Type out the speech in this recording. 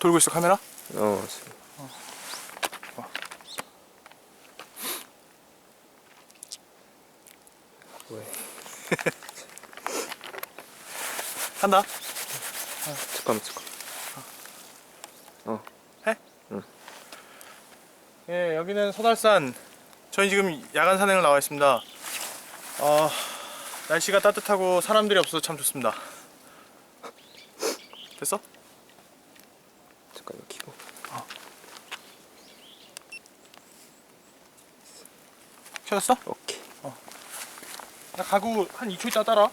돌고 있어 카메라? 어. 지금. 왜? 한다. 잠깐만 잠깐. 예, 여기는 서달산. 저희 지금 야간 산행을 나와 있습니다. 어, 날씨가 따뜻하고 사람들이 없어서 참 좋습니다. 됐어? 잠깐 키고. 켜졌어? 오케이. 나 가구 한 2초 있다 따라.